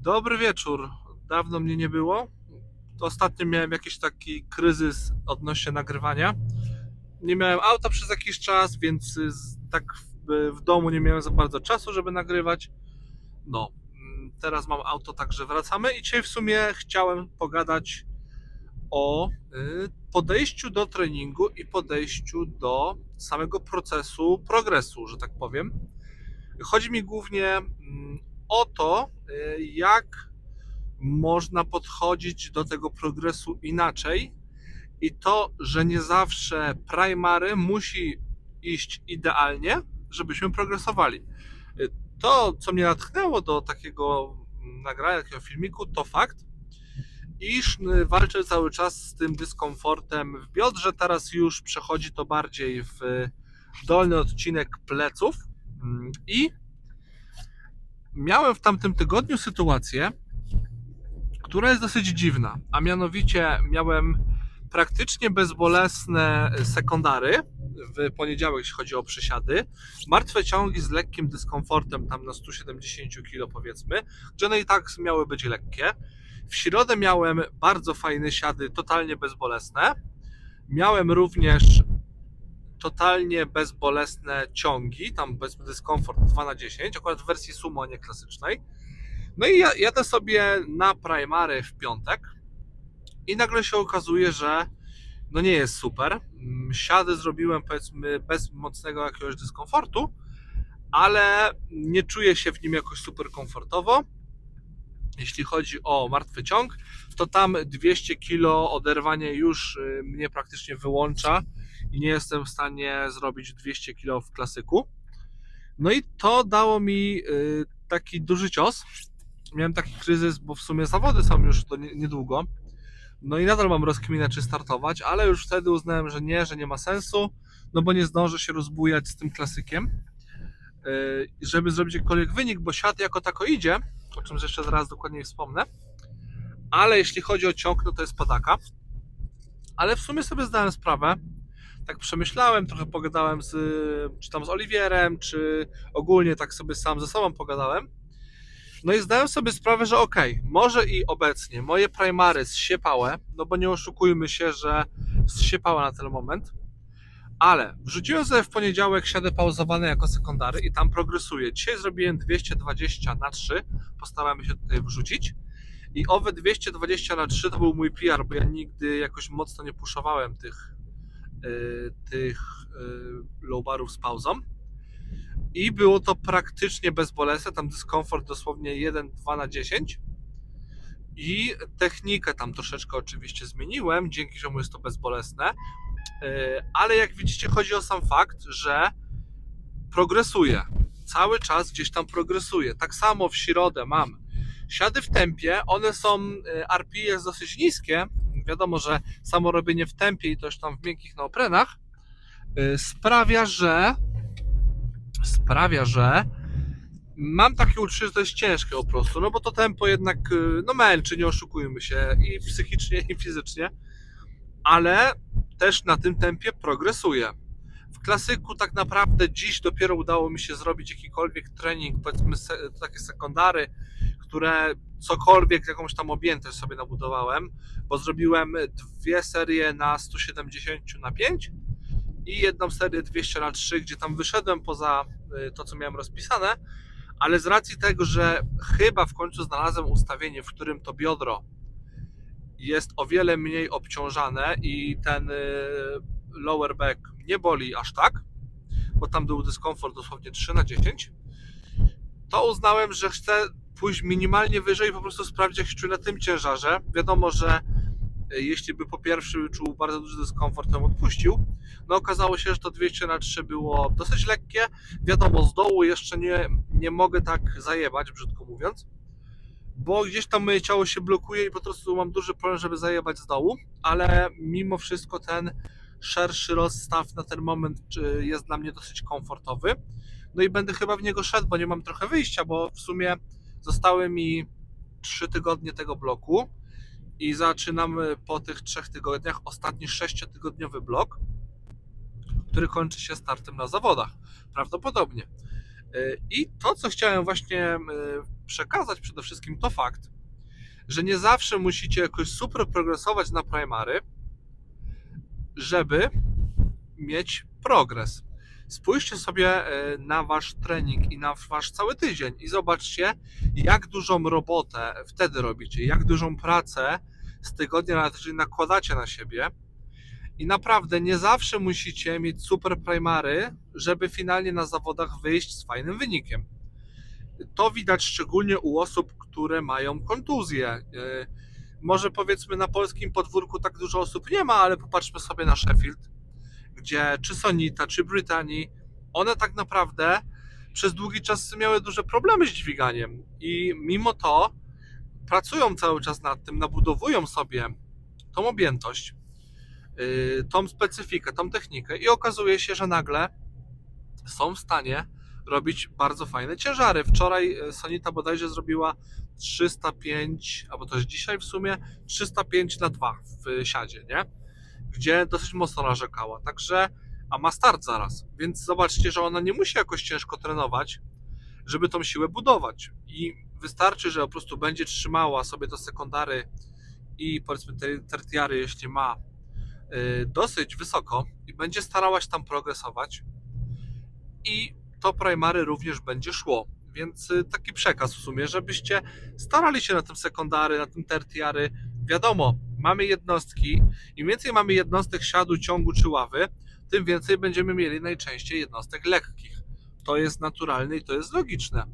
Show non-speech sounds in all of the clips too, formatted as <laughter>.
Dobry wieczór. Dawno mnie nie było. Ostatnio miałem jakiś taki kryzys odnośnie nagrywania. Nie miałem auta przez jakiś czas, więc y, tak w, w domu nie miałem za bardzo czasu, żeby nagrywać. No, mm, teraz mam auto, także wracamy i dzisiaj w sumie chciałem pogadać o y, podejściu do treningu i podejściu do samego procesu progresu, że tak powiem. Chodzi mi głównie mm, o to, y, jak można podchodzić do tego progresu inaczej i to, że nie zawsze primary musi iść idealnie, żebyśmy progresowali. Y, To, co mnie natchnęło do takiego nagrania, takiego filmiku, to fakt, iż y, walczę cały czas z tym dyskomfortem w biodrze. Teraz już przechodzi to bardziej w dolny odcinek pleców Mm, i miałem w tamtym tygodniu sytuację, która jest dosyć dziwna, a mianowicie miałem praktycznie bezbolesne sekundary w poniedziałek, jeśli chodzi o przysiady, martwe ciągi z lekkim dyskomfortem tam na 170 kg powiedzmy, że one i tak miały być lekkie. W środę miałem bardzo fajne siady, totalnie bezbolesne. Miałem również totalnie bezbolesne ciągi, tam bez dyskomfort 2 na 10, akurat w wersji sumo, nie klasycznej. No i ja jadę sobie na primary w piątek i nagle się okazuje, że no nie jest super. Mm, Siady zrobiłem powiedzmy bez mocnego jakiegoś dyskomfortu, ale nie czuję się w nim jakoś super komfortowo. Jeśli chodzi o martwy ciąg, to tam 200 kg oderwanie już y, mnie praktycznie wyłącza i nie jestem w stanie zrobić 200 kg w klasyku. No i to dało mi y, taki duży cios. Miałem taki kryzys, bo w sumie zawody są już to nie- niedługo. No i nadal mam rozkminę, czy startować, ale już wtedy uznałem, że nie, że nie ma sensu, no bo nie zdążę się rozbujać z tym klasykiem, yy, żeby zrobić jakikolwiek wynik, bo siat jako tako idzie, o czym jeszcze zaraz dokładniej wspomnę, ale jeśli chodzi o ciąg, no to jest padaka. Ale w sumie sobie zdałem sprawę, tak przemyślałem, trochę pogadałem z, czy tam z Oliwierem, czy ogólnie tak sobie sam ze sobą pogadałem. No i zdałem sobie sprawę, że okej, może i obecnie moje primary zsiepałe, no bo nie oszukujmy się, że zsiepałe na ten moment, ale wrzuciłem sobie w poniedziałek siadę pauzowane jako sekundary i tam progresuję. Dzisiaj zrobiłem 220 na 3, postaramy się tutaj wrzucić. I owe 220 na 3 to był mój PR, bo ja nigdy jakoś mocno nie puszowałem tych, tych yy, low barów z pauzą. I było to praktycznie bezbolesne, tam dyskomfort dosłownie 1-2 na 10. I technikę tam troszeczkę oczywiście zmieniłem, dzięki czemu jest to bezbolesne. Yy, Ale jak widzicie, chodzi o sam fakt, że progresuje. Cały czas gdzieś tam progresuje. Tak samo w środę mam siady w tempie, one są, RP jest dosyć niskie. Wiadomo, że samo robienie w tempie i też tam w miękkich neoprenach yy, sprawia, że sprawia, że mam takie uczucie, że to jest ciężkie po prostu, no bo to tempo jednak y, no męczy, nie oszukujmy się, i <laughs> psychicznie, i fizycznie, ale też na tym tempie progresuje. W klasyku tak naprawdę dziś dopiero udało mi się zrobić jakikolwiek trening, powiedzmy takie sekundary, które cokolwiek, jakąś tam objętość sobie nabudowałem, bo zrobiłem dwie serie na 170 na 5 i jedną serię 200 na 3, gdzie tam wyszedłem poza y, to, co miałem rozpisane, ale z racji tego, że chyba w końcu znalazłem ustawienie, w którym to biodro jest o wiele mniej obciążane i ten y, lower back nie boli aż tak, bo tam był dyskomfort dosłownie 3 na 10, to uznałem, że chcę pójść minimalnie wyżej i po prostu sprawdzić, jak się czuję na tym ciężarze. Wiadomo, że y, jeśli by po pierwszy czuł bardzo duży dyskomfort, to bym odpuścił. No okazało się, że to 200 na 3 było dosyć lekkie. Wiadomo, z dołu jeszcze nie, nie mogę tak zajebać, brzydko mówiąc, bo gdzieś tam moje ciało się blokuje i po prostu mam duży problem, żeby zajebać z dołu, ale mimo wszystko ten szerszy rozstaw na ten moment jest dla mnie dosyć komfortowy. No i będę chyba w niego szedł, bo nie mam trochę wyjścia, bo w sumie zostały mi 3 tygodnie tego bloku i zaczynamy po tych 3 tygodniach ostatni 6-tygodniowy blok który kończy się startem na zawodach. Prawdopodobnie. Y, I to, co chciałem właśnie y, przekazać przede wszystkim, to fakt, że nie zawsze musicie jakoś super progresować na primary, żeby mieć progres. Spójrzcie sobie y, na wasz trening i na wasz cały tydzień i zobaczcie, jak dużą robotę wtedy robicie, jak dużą pracę z tygodnia na tydzień nakładacie na siebie. I naprawdę nie zawsze musicie mieć super primary, żeby finalnie na zawodach wyjść z fajnym wynikiem. To widać szczególnie u osób, które mają kontuzję. Yy, Może powiedzmy na polskim podwórku tak dużo osób nie ma, ale popatrzmy sobie na Sheffield, gdzie czy Sonita, czy Brytanii, one tak naprawdę przez długi czas miały duże problemy z dźwiganiem i mimo to pracują cały czas nad tym, nabudowują sobie tą objętość, yy, tą specyfikę, tą technikę i okazuje się, że nagle są w stanie robić bardzo fajne ciężary. Wczoraj e, Sonita bodajże zrobiła 305, albo jest dzisiaj w sumie, 305 na 2 w siadzie, nie? Gdzie dosyć mocno narzekała. Także, a ma start zaraz, więc zobaczcie, że ona nie musi jakoś ciężko trenować, żeby tą siłę budować. I wystarczy, że po prostu będzie trzymała sobie te sekundary i powiedzmy te tertiary, jeśli ma y, dosyć wysoko i będzie starała się tam progresować i to primary również będzie szło. Więc y, taki przekaz w sumie, żebyście starali się na tym sekundary, na tym tertiary. Wiadomo, mamy jednostki. Im więcej mamy jednostek siadu, ciągu czy ławy, tym więcej będziemy mieli najczęściej jednostek lekkich. To jest naturalne i to jest logiczne.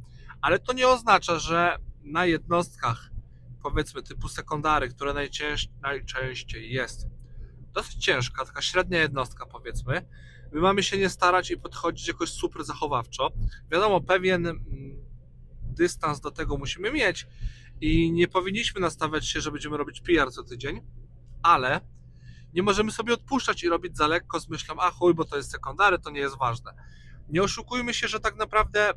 Ale to nie oznacza, że na jednostkach, powiedzmy typu sekundary, które najcięż, najczęściej jest dosyć ciężka, taka średnia jednostka powiedzmy, my mamy się nie starać i podchodzić jakoś super zachowawczo. Wiadomo, pewien mm, dystans do tego musimy mieć i nie powinniśmy nastawiać się, że będziemy robić PR co tydzień, ale nie możemy sobie odpuszczać i robić za lekko z myślą, a chuj, bo to jest sekundary, to nie jest ważne. Nie oszukujmy się, że tak naprawdę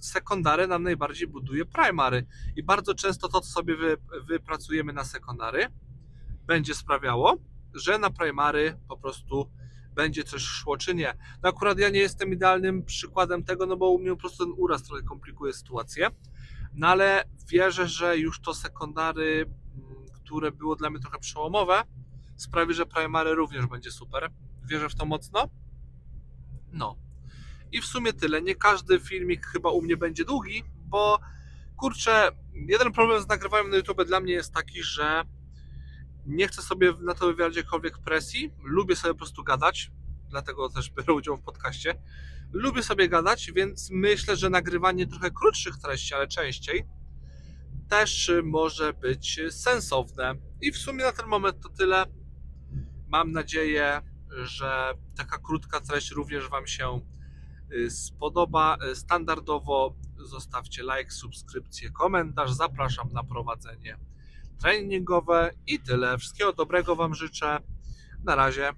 sekundary nam najbardziej buduje primary i bardzo często to, co sobie wy, wypracujemy na sekundary, będzie sprawiało, że na primary po prostu będzie coś szło czy nie. No akurat ja nie jestem idealnym przykładem tego, no bo u mnie po prostu ten uraz trochę komplikuje sytuację, no ale wierzę, że już to sekundary, mm, które było dla mnie trochę przełomowe, sprawi, że primary również będzie super. Wierzę w to mocno. No. I w sumie tyle. Nie każdy filmik chyba u mnie będzie długi, bo kurczę, jeden problem z nagrywaniem na YouTube dla mnie jest taki, że nie chcę sobie na to wywierać jakiejkolwiek presji. Lubię sobie po prostu gadać, dlatego też biorę udział w podcaście. Lubię sobie gadać, więc myślę, że nagrywanie trochę krótszych treści, ale częściej, też może być sensowne. I w sumie na ten moment to tyle. Mam nadzieję, że taka krótka treść również Wam się y, spodoba. Standardowo zostawcie like, subskrypcję, komentarz. Zapraszam na prowadzenie treningowe i tyle. Wszystkiego dobrego Wam życzę. Na razie.